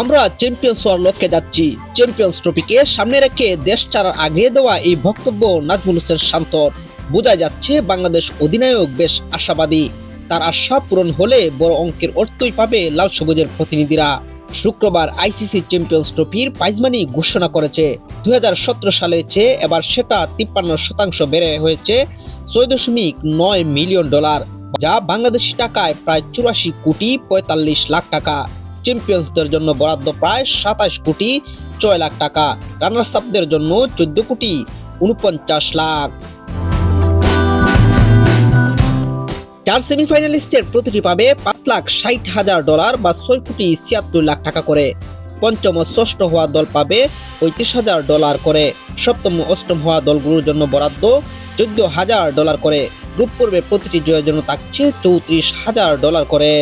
আমরা চ্যাম্পিয়ন্স হওয়ার লক্ষ্যে যাচ্ছি। চ্যাম্পিয়ন্স ট্রফিকে সামনে রেখে দেশ ছাড়ার আগে দেওয়া এই বক্তব্য নাজমুল হোসেন শান্তর। বোঝা যাচ্ছে বাংলাদেশ অধিনায়ক বেশ আশাবাদী। তার আশা পূরণ হলে বড় অঙ্কের অর্থই পাবে লাল সবুজের প্রতিনিধিরা। শুক্রবার আইসিসি চ্যাম্পিয়ন্স ট্রফির প্রাইজমানি ঘোষণা করেছে। দুই হাজার সতেরো সালে চেয়ে এবার সেটা তিপ্পান্ন শতাংশ বেড়ে হয়েছে, ছয় দশমিক নয় মিলিয়ন ডলার, যা বাংলাদেশি টাকায় প্রায় চুরাশি কোটি পঁয়তাল্লিশ লাখ টাকা। চ্যাম্পিয়ন্সদের জন্য বরাদ্দ প্রায় সাতাশ কোটি ছয় লাখ টাকা। রানার্স আপদের জন্য চোদ্দ কোটি উনপঞ্চাশ লাখ। চার সেমিফাইনালিস্টের প্রতিটি পাবে পাঁচ লাখ ষাট হাজার ডলার বা ছয় কোটি ছিয়াত্তর লাখ টাকা করে। পঞ্চম ও ষষ্ঠ হওয়া দল পাবে পঁয়ত্রিশ হাজার ডলার করে। সপ্তম অষ্টম হওয়া দলগুলোর জন্য বরাদ্দ চোদ্দ হাজার ডলার করে। গ্রুপ পর্বে প্রতিটি জয়ের জন্য থাকছে চৌত্রিশ হাজার ডলার করে।